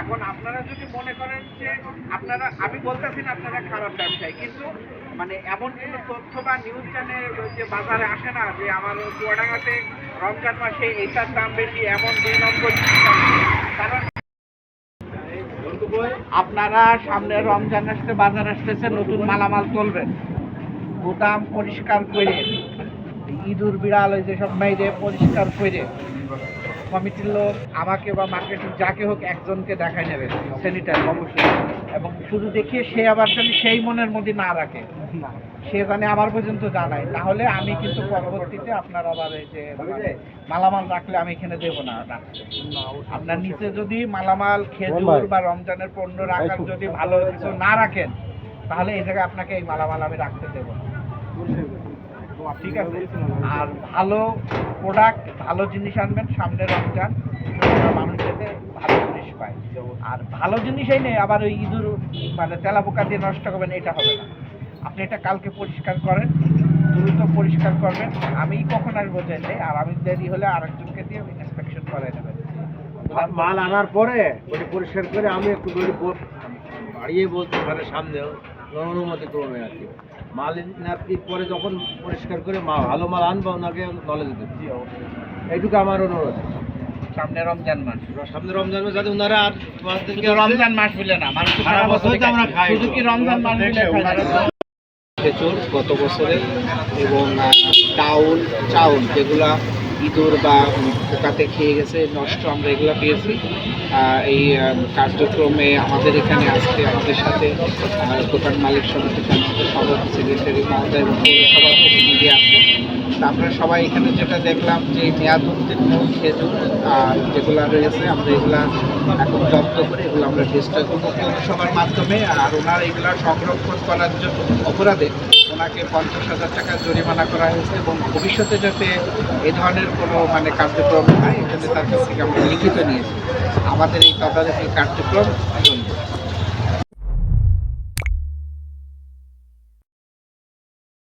এখন আপনারা যদি মনে করেন যে আপনারা, আমি বলতেছি না আপনারা খারাপ ব্যবসায়ী, কিন্তু মানে এমন কোনো তথ্য বা নিউজ চ্যানেল যে বাজারে আসে না যে আমার চুয়াডাঙ্গাতে রমজান মাসে এইটার দাম বেশি, এমন দুই নম্বর কারণ আপনারা সামনে রমজান আসতে বাজার আসতেছে, নতুন মালামাল চলবেন গুদাম পরিষ্কার করে, ইঁদুর, বিড়াল, ওই যেসব মেয়েদের পরিষ্কার করে কমিটির লোক, আমাকে বা মার্কেট যাকে হোক একজনকে দেখাই নেবে স্যানিটাইজ অবশ্যই। এবং শুধু দেখিয়ে সে আবার সেই মনের মধ্যে না রাখে। সে জানে আমার পর্যন্ত জানায় তাহলে আমি কিন্তু পরবর্তীতে আপনার আবার এই যে মানে মালামাল রাখলে আমি এখানে দেবো না রাখতে আপনার নিচে যদি মালামাল খেজুর বা রমজানের পণ্য রাখার যদি ভালো কিছু না রাখেন তাহলে এই জায়গায় আপনাকে এই মালামাল আমি রাখতে দেবো না। ঠিক আছে। আর ভালো প্রোডাক্ট ভালো জিনিস আনবেন সামনে রমজান যেন মানুষ যাতে ভালো জিনিস পায়। আর ভালো জিনিসই নেই আবার ওই ইঁদুর মানে তেলাপোকা দিয়ে নষ্ট করবেন এটা হবে না। আপনি এটা কালকে পরিষ্কার করেন দ্রুত পরিষ্কার করবেন। আমি কখন আসব জানি আর আমি দেরি হলে আরেকজনকে দিয়ে ইন্সপেকশন করাই নেবেন মাল আনার পরে ওটা পরিষ্কার করে আমি একটু দড়ি বাড়িয়ে বলতে পারে সামনে অনুমতি ক্রমে আর কি। মাল নেওয়ার পরে যখন পরিষ্কার করে মা ভালো মাল আনব ওনাকে নলেজ দেবে এইটুকু আমার অনুরোধ। সামনে রমজান মাস। সামনে রমজান মাস যাতে ওনারা আর রমজান মাস বলে না মানুষ সারা তো আমরা খাই। শুধু কি রমজান মাস বলে খেজুর গত বছরে এবং ডাউল, চাউল যেগুলা ইঁদুর বা পোকাতে খেয়ে গেছে নষ্ট আমরা এগুলো পেয়েছি। এই কার্যক্রমে আমাদের এখানে আজকে আমাদের সাথে দোকান মালিক সমিতি সংসদের সভাপতি সেক্রেটারি মহোদয় এবং পৌরসভার প্রতিনিধি তা আমরা সবাই এখানে যেটা দেখলাম যে মেয়াদ উত্তীর্ণ, খেজুর, আর যেগুলো রয়েছে, আমরা এগুলা এখন জব্দ করে এগুলো আমরা ডিজিটাল করব। পৌরসভার মাধ্যমে, আর ওনার এগুলা সংরক্ষণ করার জন্য অপরাধে ওনাকে পঞ্চাশ হাজার টাকা জরিমানা করা হয়েছে এবং ভবিষ্যতে যাতে এ ধরনের কোনো মানে কার্যক্রম হয় জন্য তার কাছ থেকে আমরা লিখিত নিয়েছি। আমাদের এই তদারকি কার্যক্রম